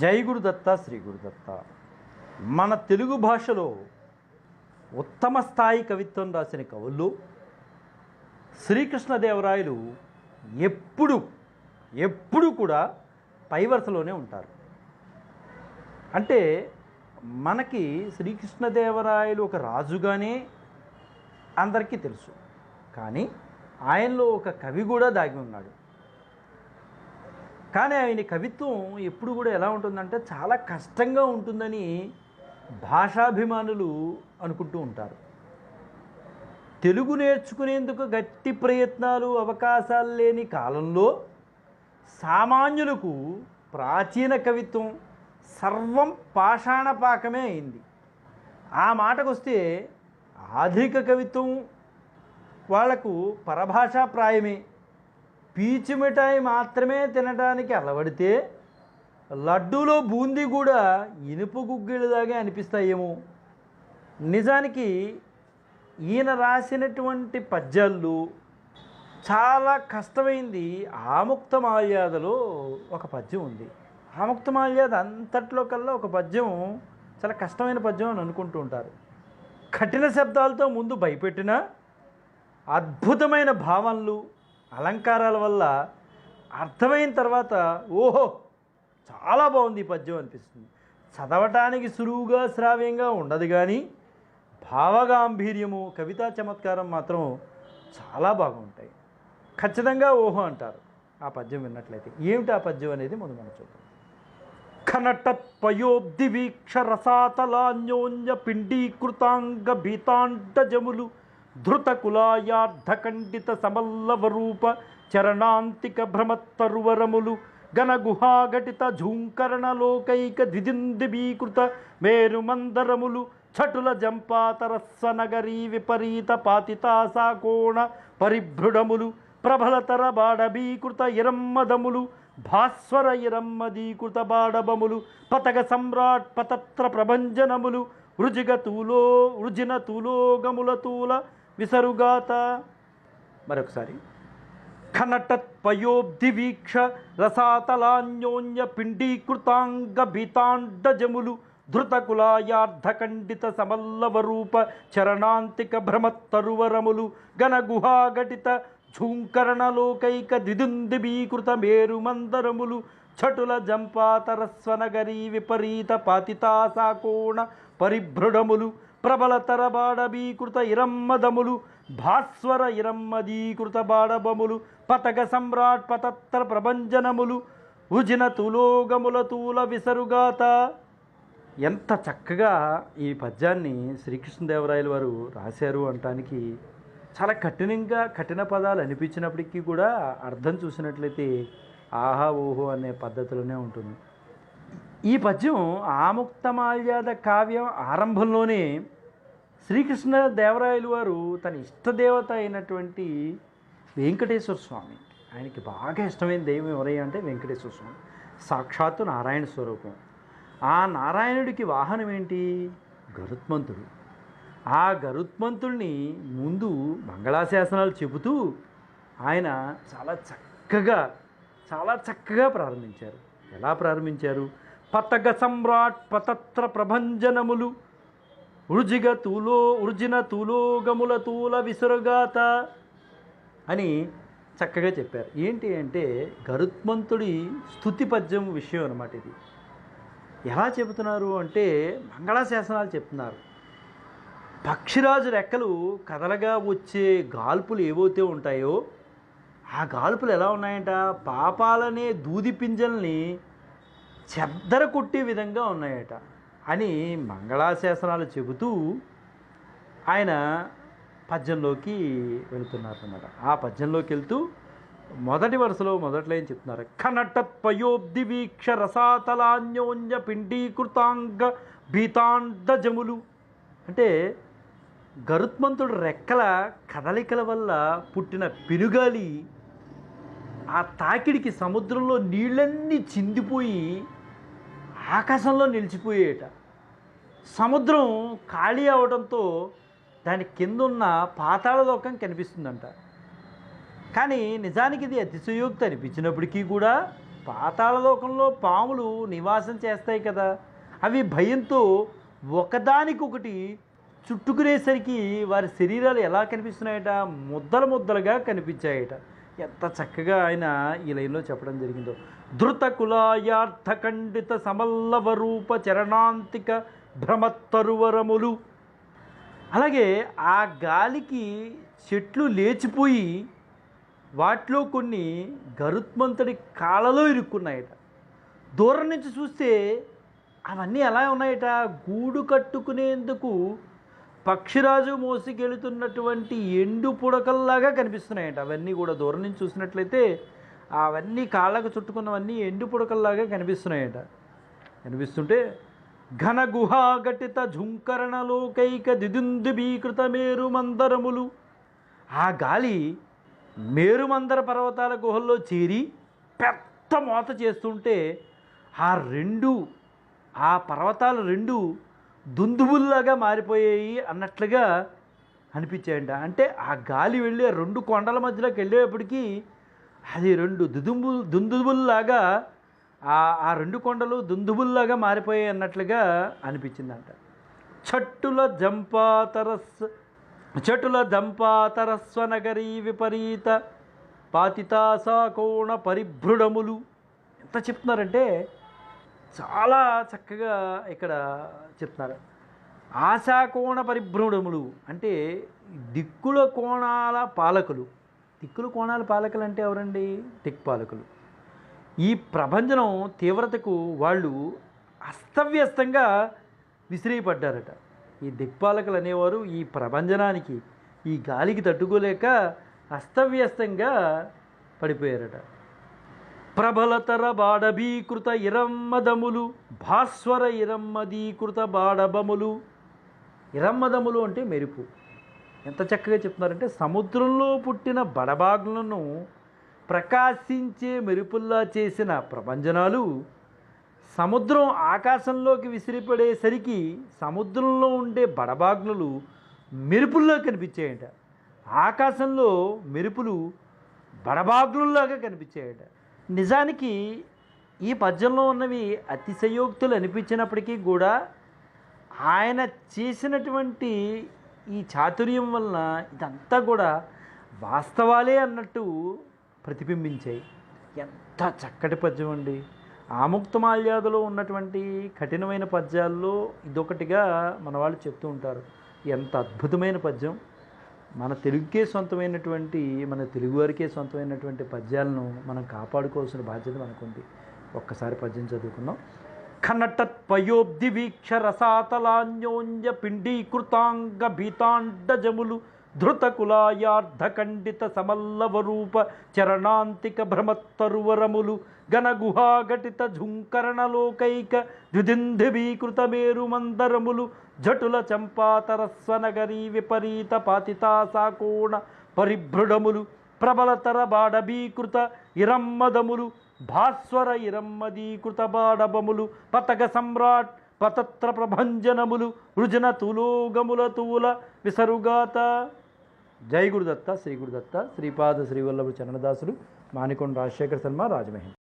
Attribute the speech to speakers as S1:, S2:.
S1: జై గురుదత్త శ్రీ గురుదత్త. మన తెలుగు భాషలో ఉత్తమ స్థాయి కవిత్వం రాసిన కవుల్లో శ్రీకృష్ణదేవరాయలు ఎప్పుడు ఎప్పుడు కూడా పై వరుసలోనే ఉంటారు. అంటే మనకి శ్రీకృష్ణదేవరాయలు ఒక రాజుగానే అందరికీ తెలుసు. కానీ ఆయనలో ఒక కవి కూడా దాగి ఉన్నాడు. కానీ ఆయన కవిత్వం ఎప్పుడు కూడా ఎలా ఉంటుందంటే చాలా కష్టంగా ఉంటుందని భాషాభిమానులు అనుకుంటూ ఉంటారు. తెలుగు నేర్చుకునేందుకు గట్టి ప్రయత్నాలు అవకాశాలు లేని కాలంలో సామాన్యులకు ప్రాచీన కవిత్వం సర్వం పాషాణపాకమే అయింది. ఆ మాటకొస్తే ఆధునిక కవిత్వం వాళ్ళకు పరభాషాప్రాయమే పీచు మిఠాయి మాత్రమే తినడానికి అలవడితే లడ్డూలో బూందీ కూడా ఇనుపు గుగ్గిళ్ళలాగే అనిపిస్తాయేమో. నిజానికి ఈయన రాసినటువంటి పద్యాలు చాలా కష్టమైంది ఆముక్త మాల్యాదలో ఒక పద్యం ఉంది. ఆముక్త మాల్యాద అంతట్లో కల్లా ఒక పద్యం చాలా కష్టమైన పద్యం అని అనుకుంటూ ఉంటారు. కఠిన శబ్దాలతో ముందు భయపెట్టిన అద్భుతమైన భావనలు అలంకారాల వల్ల అర్థమైన తర్వాత ఓహో చాలా బాగుంది ఈ పద్యం అనిపిస్తుంది. చదవటానికి సులువుగా శ్రావ్యంగా ఉండదు కానీ భావగాంభీర్యము కవితా చమత్కారం మాత్రం చాలా బాగుంటాయి. ఖచ్చితంగా ఓహో అంటారు ఆ పద్యం విన్నట్లయితే. ఏమిటి ఆ పద్యం అనేది ముందు మనం చూద్దాం. ఖనటత్పయోబ్ది వీక్ష రసాతలాన్యోన్య పిండీకృతాంగ భీతాండజములు ధృతకులాయార్ధఖండిత సమల్లవరూప చరణాంతిక భ్రమత్తరువరములు గణ ఝూంకరణలోకైక ద్విదిందిబీకృత మేరుమందరములు చటుల జంపాతరస్వ నగరీ విపరీత పాతితాసాకోణ పరిభృడములు ప్రబలతర బాడబీకృత ఇరమ్మదములు భాస్వర ఇరమ్మదీకృత బాడబములు పతక సమ్రాట్ పతత్ర ప్రభంజనములు రుజిగ తూలో తూలోగముల తూల విసరుగాత. మరొకసారి. ఖనటత్పయోబ్ది వీక్ష రసాతలాన్యోన్య పిండీకృతాంగ భీతాండజములు ధృతకులాయార్ధఖండిత సమల్లవరూప చరణాంతిక భ్రమత్తరువరములు ఘనగుహాఘటిత ఝూంకరణలోకైక ద్విదుందిబీకృత మేరుమందరములు చటుల జంపాతరస్వనగరీ విపరీత పాతితాసాకోణ పరిభృడములు ప్రబలతర తరబాడబీకృత ఇరమ్మదములు భాస్వర ఇరమ్మదీకృత బాడబములు పతక సమ్రాట్ పతత్ర ప్రభంజనములు ఉజిన తులోగముల తూల విసరుగాత. ఎంత చక్కగా ఈ పద్యాన్ని శ్రీకృష్ణదేవరాయల వారు రాశారు అనటానికి చాలా కఠినంగా కఠిన పదాలు అనిపించినప్పటికీ కూడా అర్థం చూసినట్లయితే ఆహా ఓహో అనే పద్ధతిలోనే ఉంటుంది. ఈ పద్యం ఆముక్తమాల్యాద కావ్యం ఆరంభంలోనే శ్రీకృష్ణ దేవరాయలు వారు తన ఇష్టదేవత అయినటువంటి వెంకటేశ్వర స్వామి. ఆయనకి బాగా ఇష్టమైన దైవం ఎవరయ్యా అంటే వెంకటేశ్వర స్వామి. సాక్షాత్తు నారాయణ స్వరూపం. ఆ నారాయణుడికి వాహనం ఏంటి? గరుత్మంతుడు. ఆ గరుత్మంతుడిని ముందు మంగళాశాసనాలు చెబుతూ ఆయన చాలా చక్కగా చాలా చక్కగా ప్రారంభించారు. ఎలా ప్రారంభించారు? పతగ సమ్రాట్ పతత్ర ప్రభంజనములు ఉర్జిగ తూలో వృజిన తూలోగముల తూల విసురుగాత అని చక్కగా చెప్పారు. ఏంటి అంటే గరుత్మంతుడి స్థుతి పద్యం విషయం అనమాట ఇది. ఎలా చెబుతున్నారు అంటే మంగళాశాసనాలు చెప్తున్నారు. పక్షిరాజు రెక్కలు కదలగా వచ్చే గాల్పులు ఏవైతే ఉంటాయో ఆ గాల్పులు ఎలా ఉన్నాయంట? పాపాలనే దూది పింజల్ని చెద్దర కొట్టే విధంగా ఉన్నాయట. అని మంగళాశాసనాలు చెబుతూ ఆయన పద్యంలోకి వెళుతున్నారన్నమాట. ఆ పద్యంలోకి వెళ్తూ మొదటి వరుసలో మొదట్లో ఏం చెప్తున్నారు. ఖనటత్పయోబ్ది వీక్ష రసాతలాన్యోన్య పిండీకృతాంగ భీతాండజములు అంటే గరుత్మంతుడు రెక్కల కదలికల వల్ల పుట్టిన పెనుగాలి ఆ తాకిడికి సముద్రంలో నీళ్ళన్నీ చిందిపోయి ఆకాశంలో నిలిచిపోయేట. సముద్రం ఖాళీ అవడంతో దాని కింద ఉన్న పాతాళ లోకం కనిపిస్తుందంట. కానీ నిజానికి ఇది అతిశయోక్తి అనిపించినప్పటికీ కూడా పాతాళలోకంలో పాములు నివాసం చేస్తాయి కదా. అవి భయంతో ఒకదానికొకటి చుట్టుకునేసరికి వారి శరీరాలు ఎలా కనిపిస్తున్నాయట? ముద్దలు ముద్దలుగా కనిపించాయట. ఎంత చక్కగా ఆయన ఈ లైన్లో చెప్పడం జరిగిందో. ధృత కులాయార్థ ఖండిత సమల్లవ రూప చరణాంతిక భ్రమత్తరువరములు. అలాగే ఆ గాలికి చెట్లు లేచిపోయి వాటిలో కొన్ని గరుత్మంతుడి కాళ్ళలో ఇరుక్కున్నాయట. దూరం నుంచి చూస్తే అవన్నీ ఎలా ఉన్నాయట? గూడు కట్టుకునేందుకు పక్షిరాజు మోసుకెళుతున్నటువంటి ఎండు పుడకల్లాగా కనిపిస్తున్నాయట. అవన్నీ కూడా దూరం నుంచి చూసినట్లయితే అవన్నీ కాళ్ళకు చుట్టుకున్నవన్నీ ఎండు పుడకల్లాగా కనిపిస్తున్నాయట. కనిపిస్తుంటే ఘనగుహాఘటిత ఝుంకరణలోకైక దిదుందుబీకృత మేరు మందరములు ఆ గాలి మేరుమందర పర్వతాల గుహల్లో చేరి పెద్ద మోత చేస్తుంటే ఆ రెండు ఆ పర్వతాలు రెండు దుందుబుల్లాగా మారిపోయాయి అన్నట్లుగా అనిపించాయండి అంటే ఆ గాలి వెళ్ళి రెండు కొండల మధ్యలోకి వెళ్ళేటప్పటికీ అది రెండు దుదుంబు దుందుబుల్లాగా ఆ ఆ రెండు కొండలు దుందుబుల్లాగా మారిపోయాయి అన్నట్లుగా అనిపించిందంట. చట్టుల జంపాతరస్ చటుల జంపాతరస్వ నగరీ విపరీత పాతితాసాకోణ పరిభ్రుడములు. ఎంత చెప్తున్నారంటే చాలా చక్కగా ఇక్కడ చెప్తున్నారు. ఆశాకోణ పరిభ్రమణములు అంటే దిక్కుల కోణాల పాలకులు. దిక్కుల కోణాల పాలకులు అంటే ఎవరండి దిక్పాలకులు ఈ ప్రభంజనం తీవ్రతకు వాళ్ళు అస్తవ్యస్తంగా విసిరేయపడ్డారట ఈ దిక్పాలకులు అనేవారు ఈ ప్రభంజనానికి ఈ గాలికి తట్టుకోలేక అస్తవ్యస్తంగా పడిపోయారట. ప్రబలతర బాడభీకృత ఇరమ్మదములు భాస్వర ఇరమ్మదీకృత బాడబములు ఇరమ్మదములు అంటే మెరుపు. ఎంత చక్కగా చెప్తున్నారంటే సముద్రంలో పుట్టిన బడబాగ్లను ప్రకాశించే మెరుపుల్లా చేసిన ప్రభంజనాలు సముద్రం ఆకాశంలోకి విసిరిపడేసరికి సముద్రంలో ఉండే బడబాగ్నులు మెరుపుల్లో కనిపించాయట. ఆకాశంలో మెరుపులు బడబాగ్నుల్లాగా కనిపించాయట. నిజానికి ఈ పద్యంలో ఉన్నవి అతిశయోక్తులు అనిపించినప్పటికీ కూడా ఆయన చేసినటువంటి ఈ చాతుర్యం వలన ఇదంతా కూడా వాస్తవాలే అన్నట్టు ప్రతిబింబించాయి ఎంత చక్కటి పద్యం అండి. ఆముక్తమాల్యాదలో ఉన్నటువంటి కఠినమైన పద్యాల్లో ఇదొకటిగా మన వాళ్ళు చెప్తూ ఉంటారు. ఎంత అద్భుతమైన పద్యం. మన తెలుగుకే సొంతమైనటువంటి మన తెలుగువారికే సొంతమైనటువంటి పద్యాలను మనం కాపాడుకోవాల్సిన బాధ్యత మనకుంది. ఒక్కసారి పద్యం చదువుకుందాం. ఖనటత్ పయోబ్ది వీక్ష రసాతలాన్యోన్య పిండీకృతాంగ భీతాండజములు ధృతకులాయార్ధఖండిత సమల్లవరూప చరణాంతిక భ్రమత్తరువరములు గణగుహాఘటిత ఝుంకరణలోకైక ద్విదింధిబీకృత మేరుమందరములు జటుల చంపాతరస్వనగరీ విపరీత పాతితా సాకోణ పరిభృడములు ప్రబలతర బాడబీకృత ఇరమ్మదములు భాస్వర ఇరమ్మదీకృత బాడబములు పతక సమ్రాట్ పతత్ర ప్రభంజనములు వృజన తులోగముల తూల విసరుగాత జై గురుదత్త శ్రీ గురుదత్త శ్రీపాద శ్రీవల్లభ చరణదాసులు మానికొండ రాజశేఖర శర్మ రాజమహేంద్ర